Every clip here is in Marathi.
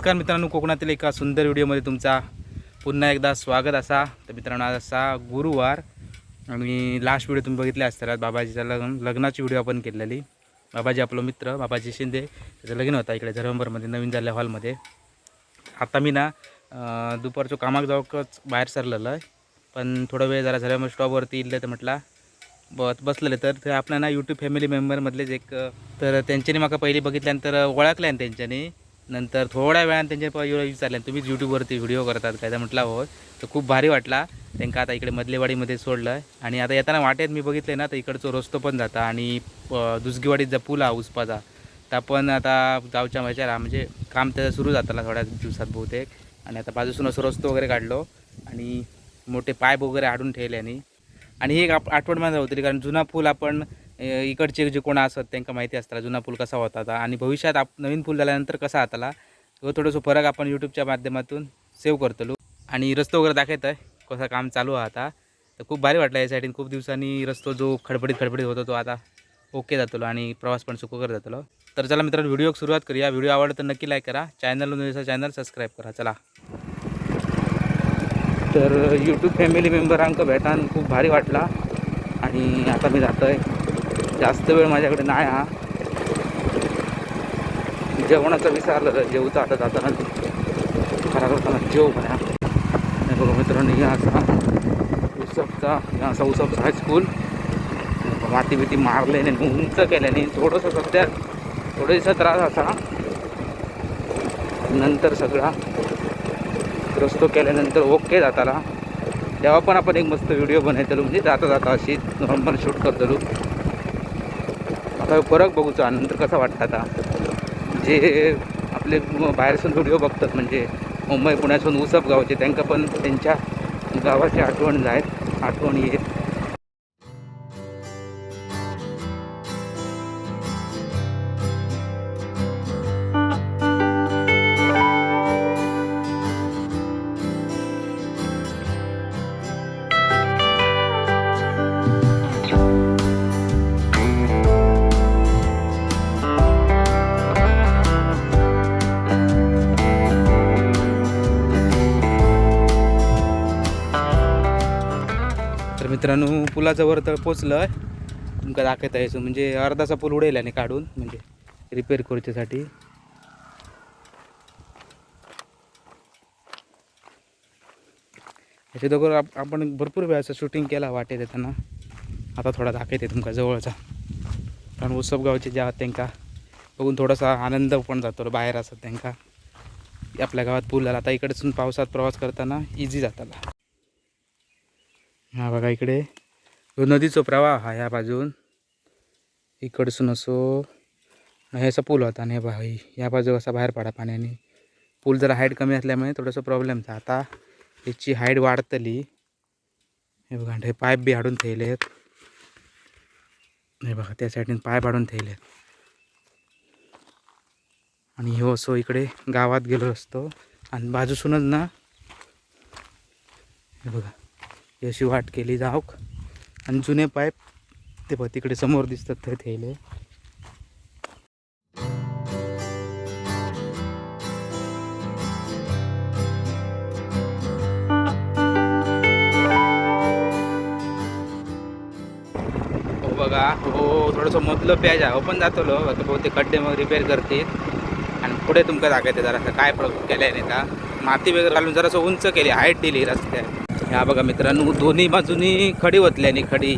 नमस्कार मित्रांनो कोकणातील एका सुंदर व्हिडिओमध्ये तुमचा पुन्हा एकदा स्वागत असा. तर मित्रांनो आज असा गुरुवार आणि लास्ट व्हिडिओ तुम्ही बघितले असतात बाबाजीचा लग्न लग्नाची व्हिडिओ आपण केलेली. बाबाजी आपलो मित्र बाबाजी शिंदे. त्याचं लग्न होता इकडे झरंबरमध्ये नवीन झाल्या हॉलमध्ये. आता मी ना दुपारचं कामाक जाऊकच बाहेर सरलेलं आहे. पण थोडा वेळ जरा झरंबर स्टॉपवरती इल्लं तर म्हटला ब बसलेले तर ते आपल्या ना यूट्यूब फॅमिली मेंबरमधलेच एक तर त्यांच्यानी मला पहिली बघितल्यानंतर ओळखल्यान त्यांच्यानी. नंतर थोड्या वेळान त्यांच्या प- तुम्हीच यूट्यूबवरती व्हिडिओ करतात काय तर म्हटलं हो तर खूप भारी वाटला. त्यांना आता इकडे मधलेवाडीमध्ये सोडलं. आहे आणि आता येताना वाटेत मी बघितलं ना तर इकडचं रस्तो पण जाता. आणि अ, दुसगीवाडीत जा पूल हा उसपाचा तर पण आता गावच्या माझ्या म्हणजे काम त्याचं सुरू जाताला थोड्या दिवसात बहुतेक. आणि आता बाजूसून असं रस्तो वगैरे काढलो. आणि मोठे पाईप वगैरे आडून ठेवले आणि आणि ही एक आप आठवण माझा होती कारण जुना पूल आपण इकडचे जे कोण असत त्यांना माहिती असताला जुना पूल कसा होता आता आणि भविष्यात आप नवीन पूल झाल्यानंतर कसा आताला तो थोडंसं फरक आपण यूट्यूबच्या माध्यमातून सेव्ह करतलो आणि रस्तो वगैरे दाखवत आहे कसं काम चालू आहे आता. तर खूप भारी वाटलं या साईडीन खूप दिवसांनी रस्तो जो खडबडीत खडबडीत होता तो आता ओके जातलो आणि प्रवास पण सुखकर जातलो तर चला मित्रांनो व्हिडिओ सुरुवात करूया. व्हिडिओ आवडला तर नक्की लाईक करा. चॅनल चॅनल सबस्क्राईब करा. चला. तर यूट्यूब फॅमिली मेंबरांक भेटान खूप भारी वाटला. आणि आता मी जातो आहे जास्त वेळ माझ्याकडे नाही हा. जेवणाचं विचारलं जेवचं आता जाताना खरा करताना जेव म्हणा. हे बघा मित्रांनो हे असा उसपचा हे असा उसपचा हायस्कूल माती बिती मारल्याने उंच केल्याने थोडंसं सध्या थोडेसा त्रास असा. नंतर सगळा रस्तो केल्यानंतर ओके जाताला तेव्हा पण आपण एक मस्त व्हिडिओ बनवतलो म्हणजे जाता जाता अशी नॉर्मल शूट करतलो. आता फरक बघूचा नंतर कसा वाटतं आता? जे आपले बाहेरसून व्हिडिओ बघतात म्हणजे मुंबई पुण्यासून उसप गावचे त्यांना पण त्यांच्या गावाची आठवण जायत आठवण येत मित्रांनो पुलाचं वर तर पोचलं आहे तुमका दाखवता यायचं म्हणजे अर्धाचा पूल उडेल आणि काढून. म्हणजे रिपेअर करूच्यासाठी. याच्या दोघं आप आपण भरपूर वेळाचं शूटिंग केला वाटेत येताना. आता थोडा दाखवते तुमका जवळचा. कारण उत्सव गावचे जे आहात त्यांका बघून थोडासा आनंद पण जातो बाहेर असत त्यांका. आपल्या गावात पूल झाला आता इकडेसून पावसात प्रवास करताना इझी जाताला. हा बघा इकडे. ह्यो नदीचो प्रवाह हा ह्या बाजून. इकडसून असो. हे असा पूल होता आणि बा ह्या बाजू असा बाहेर पडा पाण्याने. पूल जरा हाईट कमी असल्यामुळे थोडंसं प्रॉब्लेम था आता याची हाईट वाढतली. हे बघा हे पाईप बी हाडून ठेवले आहेत हे बघा त्या साईडने पाईप हाडून ठेवले आणि ह्यो असो इकडे गावात गेलो असतो. आणि बाजूसूनच ना हे बघा अशी वाट केली जाऊक. आणि जुने पाईप ते बघ तिकडे समोर दिसतात ते थैले. हो बघा हो थोडंसं मधलं प्याज आहे. हो पण जातो लो आता बहुतेक खड्डे मग रिपेअर करतील. आणि पुढे तुमका दाखवते जरा काय प्रॉब्लेम केलं आहे का. माती वगैरे घालून जरासं उंच केली हाईट दिली रस्त्यात. ह्या बघा मित्रांनो दोन्ही बाजूनी खडी ओतल्याने खडी.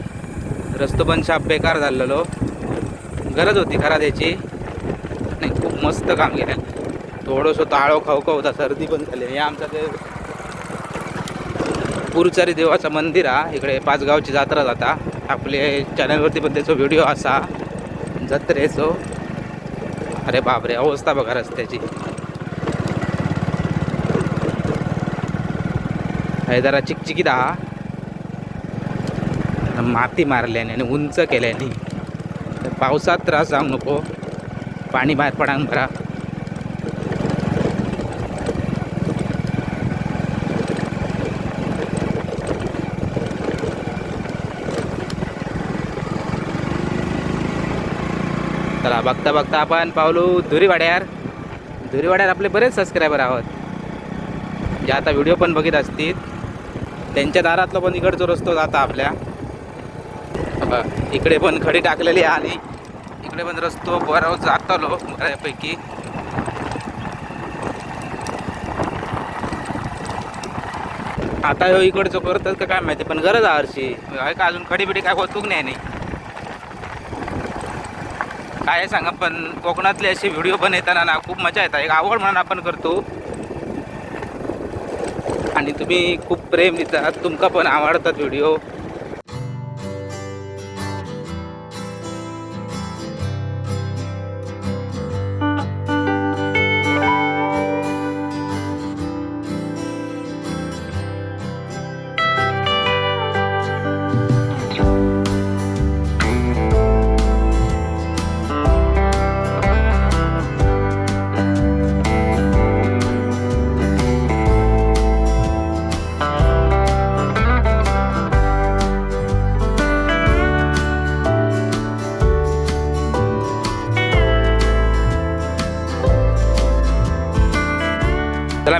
रस्तो पण शाप बेकार झालेलो. गरज होती खरा त्याची. नाही खूप मस्त काम केलं. थोडंसं ताळो खाऊ होता सर्दी पण झाली. हे आमचा ते पुरुचारी देवाचं मंदिर हा. इकडे पाचगावची जत्रा जाता. आपले चॅनलवरती पण त्याचा व्हिडिओ असा. जत्रेचो. अरे बापरे अवस्था बघा रस्त्याची. हे जरा चिकचिकीत आहा. माती मारल्याने आणि उंच केल्याने. तर पावसात त्रास जाऊ नको. पाणी बाहेर पडांग भरा. चला बघता बघता आपण पावलो धुरी वाड्यार आपले बरेच सबस्क्रायबर आहोत. जे आता व्हिडिओ पण बघित असतील. त्यांच्या दारातला पण इकडचा रस्तो जाता आपल्या. बघा, इकडे पण खडी टाकलेली आहे आणि इकडे पण रस्तो बरं जातलो बऱ्यापैकी. आता ह्यो इकडचं करतात का काय माहिती पण गरज आहे हरशी. आहे का अजून खडी बिडी काय होतूक नाही नाही काय आहे सांगा पण कोकणातले असे व्हिडिओ पण येताना ना खूप मजा येतात एक आवड म्हणून आपण करतो. आणि तुम्ही खूप प्रेम देतात तुमका पण आवडतात व्हिडिओ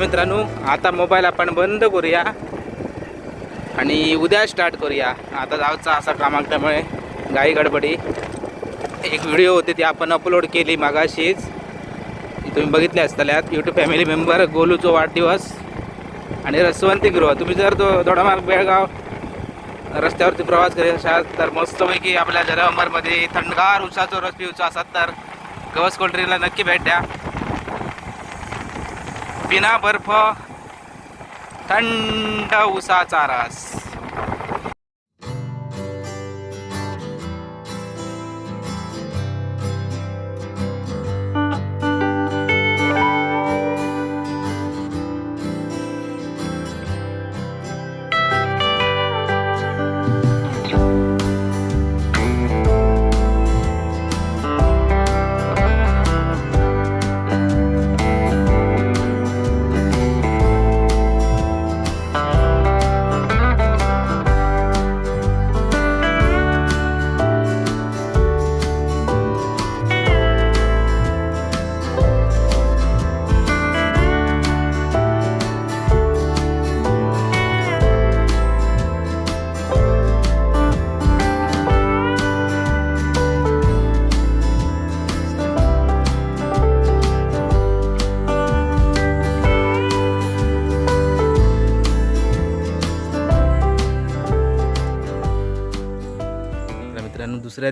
मित्रांनो आता मोबाईल आपण बंद करूया आणि उद्या स्टार्ट करूया. आता जाऊचा असा काम गाई गडबडी. एक व्हिडिओ होती ती आपण अपलोड केली मागाशीच. तुम्ही बघितली असताल्यात यूट्यूब फॅमिली मेंबर गोलूचो वाढदिवस आणि रसवंती गृह. तुम्ही जर तो दोडामार्ग बेळगाव रस्त्यावरती प्रवास करीत असाल तर मस्तपैकी आपल्या जरावंबरमध्ये थंडगार उसाचो रस पिऊचा असाल तर गवस कोल्ड्रिंकला नक्की भेट द्या. बिना बर्फ थंड उसाचा रस.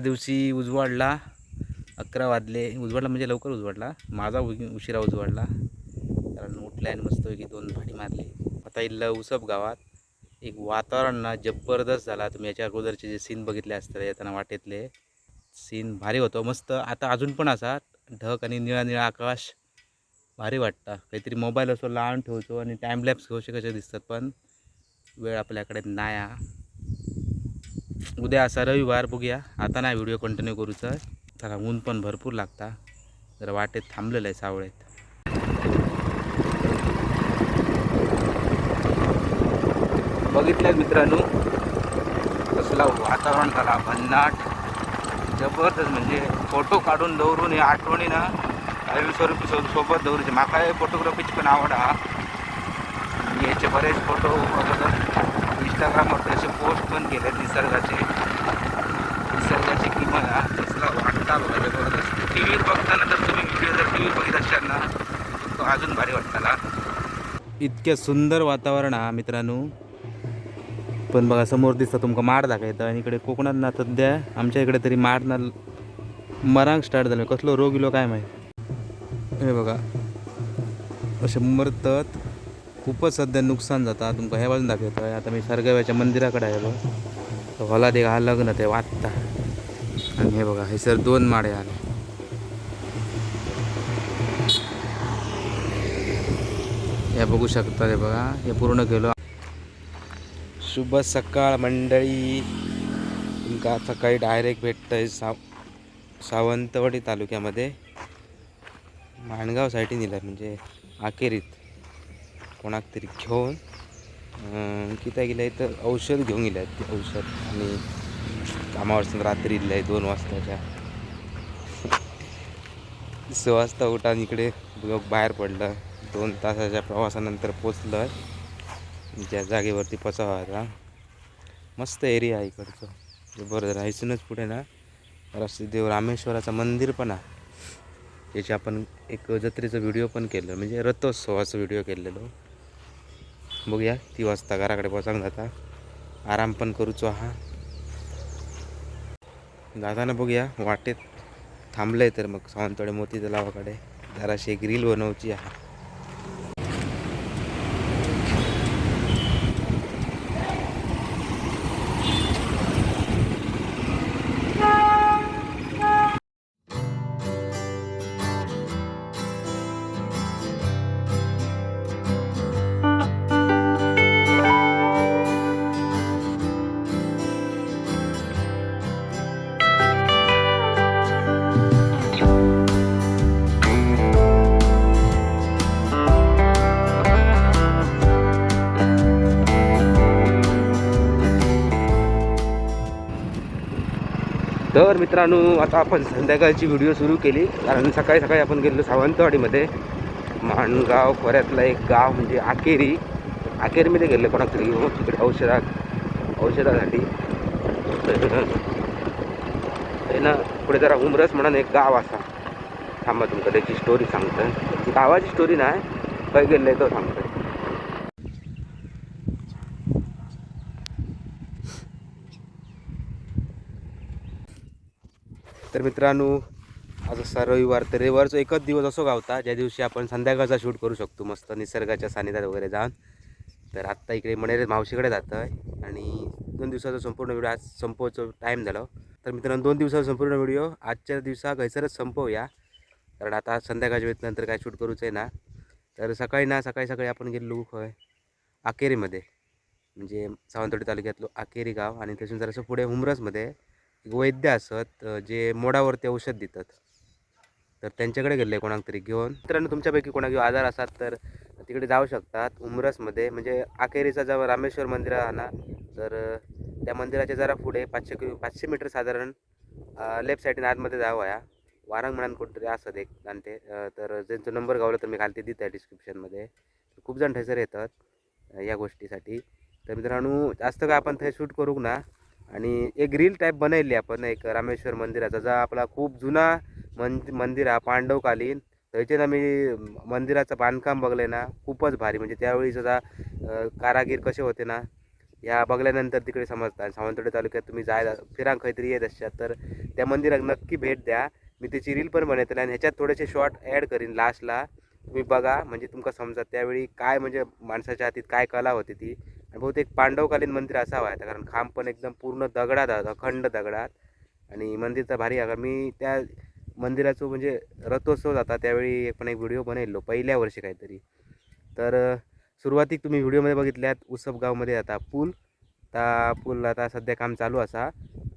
दिवशी उजवाडला अकरा वाजले. उजवाडला म्हणजे लवकर उजवाडला. माझा उशिरा उजवाडला. कारण उठले आणि मस्तपैकी दोन भाडी मारली. आता इथलं उसप गावात एक वातावरण ना जबरदस्त झाला. तुम्ही याच्या अगोदरचे जे सीन बघितले असतात येताना वाटेतले. सीन भारी होतो. मस्त आता अजून पण असा ढग आणि निळा निळा आकाश भारी वाटतं. काहीतरी मोबाईल असो लावून ठेवतो आणि टाईमलॅप्स घेऊ शकत दिसतात पण वेळ आपल्याकडे नाही हा. उद्या असा रविवार बघूया. आता नाही व्हिडिओ कंटिन्यू करूचा त्याला ऊन पण भरपूर लागता. जरा वाटेत थांबलेलं आहे सावळेत. बघितलं मित्रांनो कसला वातावरण झाला. भन्नाट. जबरदस्त म्हणजे फोटो काढून दौरून हे आठवणी ना स्वरूपी सो सोबत दौरूचे. माका फोटोग्राफीची पण आवड हा. मी याचे बरेच फोटो अगोदर इंस्टाग्रामवर असे पोस्ट पण केले निसर्गाचे. निसर्गाची किंमत हा कसला वाटता बघा जबरदस्त टी व्हीवर बघताना तर तुम्ही व्हिडिओ जर टी व्ही बघित असाल ना तो अजून भारी वाटताला इतक्या सुंदर वातावरण हा मित्रांनो. पण बघा समोर दिसतं तुमका माड दाखयता आणि इकडे कोकणात ना सध्या आमच्या इकडे तरी माड ना मरांक स्टार्ट झालं. कसलो रोग इलो काय माहीत? हे बघा. असे मरतात खूपच सध्या नुकसान जाता. तुमका ह्या बाजून दाखवतो आहे आता मी सरगव्याच्या मंदिराकडे आहे बघ होला दे हा लग्न ते वाचता आणि हे बघा हे सर दोन माडे आले. हे बघू शकता हे बघा हे पूर्ण केलो. शुभ सकाळ मंडळी. तुमका सकाळी डायरेक्ट भेटतंय साव सावंतवाडी तालुक्यामध्ये. माणगाव साईटी नेलं म्हणजे अखेरीत. कोणाक तरी घेऊन अं, किती गेलं तर औषध घेऊन गेले आहेत ते औषध. आणि कामावरसून रात्री इल्लं आहे दोन वाजताच्या. स वाजता उठान इकडे लोक बाहेर पडलं. दोन तासाच्या प्रवासानंतर पोचलं ज्या जागेवरती पचावा आता मस्त एरिया आहे इकडचं. बरं राहायचूनच पुढे ना. देव रामेश्वराचं मंदिर पण आहे. त्याचे आपण एक जत्रेचा व्हिडिओ पण केलं. म्हणजे रथोत्सवाचं व्हिडिओ केलेलो. बघूया. ती वाजता घराकडे पोचांग जाता. आराम पण करूचो हा जाताना बघूया वाटेत थांबलंय तर मग सावंतवाडी मोती तलावाकडे जराशी एक रील बनवची हा मित्रांनो आता आपण संध्याकाळची व्हिडिओ सुरू केली. कारण सकाळी सकाळी आपण गेलो सावंतवाडीमध्ये. माणगाव खोऱ्यातलं एक गाव म्हणजे आकेरी. आकेरीमध्ये गेले कोणाक तरी हो, घेऊन तिकडे औषधात औषधासाठी. ना पुढे जरा उमरस म्हणून एक गाव असा. थांबा तुमका त्याची स्टोरी सांगतं गावाची स्टोरी नाही खंय गेले तो सांगतोय तर मित्रांनो आज असा रविवार तर रविवारचा एकच दिवस असो गावता ज्या दिवशी आपण संध्याकाळचा शूट करू शकतो मस्त निसर्गाच्या सानिध्यात वगैरे जाऊन. तर आत्ता इकडे मणेरे मावशीकडे जातं आहे आणि दोन दिवसाचा संपूर्ण व्हिडिओ आज संपवायचं टाईम झाला. तर मित्रांनो दोन दिवसाचा संपूर्ण व्हिडिओ आजच्या दिवसा घैसरच संपवूया. कारण आता संध्याकाळच्या वेळेत नंतर काय शूट करूचं आहे ना. तर सकाळी ना सकाळी सकाळी आपण गेलो खय आकेरीमध्ये म्हणजे सावंतवाडी तालुक्यातलं आकेरी गाव आणि तिथून जरासं पुढे हुमरसमध्ये एक वैद्य असत जे मोडावरती औषध देतात. तर त्यांच्याकडे गेले कोणाक तरी घेऊन. मित्रांनो तुमच्यापैकी कोणा घेऊन आजार असतात तर तिकडे जाऊ शकतात. उमरसमध्ये म्हणजे अखेरीचा जेव्हा रामेश्वर मंदिर आहे ना तर त्या मंदिराच्या जरा पुढे पाचशे किलो पाचशे मीटर साधारण लेफ्ट साईडने आतमध्ये जावं या वारंग म्हणून कुठेतरी असत एक जाणते तर ज्यांचा नंबर गावला तर मी खालती देत आहे डिस्क्रिप्शनमध्ये खूप जण थंयसर येतात या गोष्टीसाठी. तर मित्रांनो जास्त काय आपण थंय शूट करू ना आणि एक रील टाईप बनवली आपण एक रामेश्वर मंदिराचा जो आपला खूप जुना मंद मंदिर हा पांडवकालीन. थंयचे ना मी मंदिराचं बांधकाम बघले ना खूपच भारी. म्हणजे त्यावेळी सुद्धा कारागीर कसे होते ना ह्या बघल्यानंतर तिकडे समजतात. सावंतवाडी तालुक्यात तुम्ही जाय फिरांग काहीतरी येत असतात तर त्या मंदिराक नक्की भेट द्या. मी त्याची रील पण बनवतले आणि ह्याच्यात थोडेसे शॉर्ट ॲड करीन. लास्टला तुम्ही बघा म्हणजे तुमका समजा त्यावेळी काय म्हणजे माणसाच्या हातीत काय कला होती ती. आणि बहुतेक पांडवकालीन मंदिर असावं आहे कारण खांब पण एकदम पूर्ण दगडात अखंड दगडात. आणि मंदिर तर भारी आकार मी त्या मंदिराचं म्हणजे रथोत्सव जाता त्यावेळी पण एक व्हिडिओ बनवलो पहिल्या वर्षी काहीतरी. तर सुरुवातीक तुम्ही व्हिडिओमध्ये बघितल्यात उसपगावमध्ये आता पूल. त्या पूल आता सध्या काम चालू असा.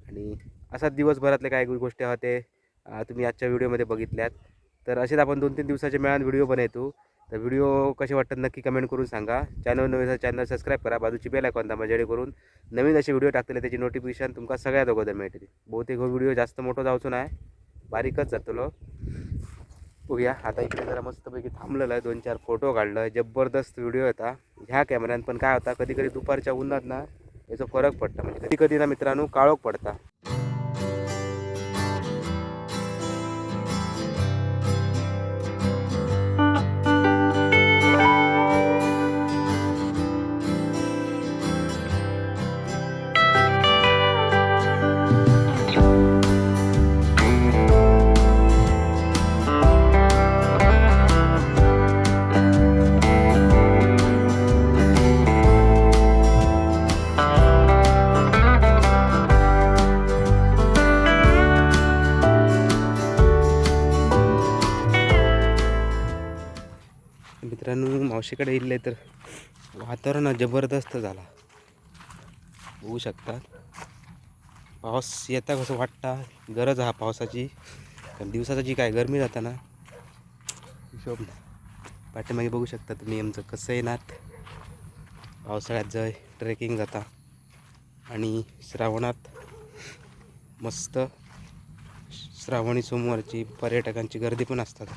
आणि असाच दिवसभरातले काय गोष्टी आहात ते तुम्ही आजच्या व्हिडिओमध्ये बघितल्यात. तर असेच आपण दोन तीन दिवसाच्या मिळान व्हिडिओ बनवतो. तर व्हिडिओ कसे वाटतात नक्की कमेंट करून सांगा. चॅनल नवीन चॅनल सबस्क्राईब करा. बाजूची बेल आयकॉन दाबा जेणेकरून नवीन असे व्हिडिओ टाकतले त्याची नोटिफिकेशन तुमका सगळ्यात अगोदर मिळतील. बहुतेक हो व्हिडिओ जास्त मोठं जाऊचो नाही बारीकच जातलो. बघूया. आता इकडे जरा मस्तपैकी थांबलेलं. आहे दोन चार फोटो काढलं. जबरदस्त व्हिडिओ होता ह्या कॅमेऱ्यात पण काय होता? कधी कधी दुपारच्या उन्हात ना याचा फरक पडता. म्हणजे कधी कधी ना मित्रांनो काळोख पडता. मावशीकडे इले तर वातावरण जबरदस्त झाला. होऊ शकता पाऊस येता कसं वाटता? गरज हा पावसाची. पण दिवसाचा जी काय गरमी जाता ना हिशोब नाही. पाठीमागे बघू शकता तुम्ही आमचं कसं येणार पावसाळ्यात जय. ट्रेकिंग जाता. आणि श्रावणात मस्त. श्रावणी सोमवारची पर्यटकांची गर्दी पण असतात.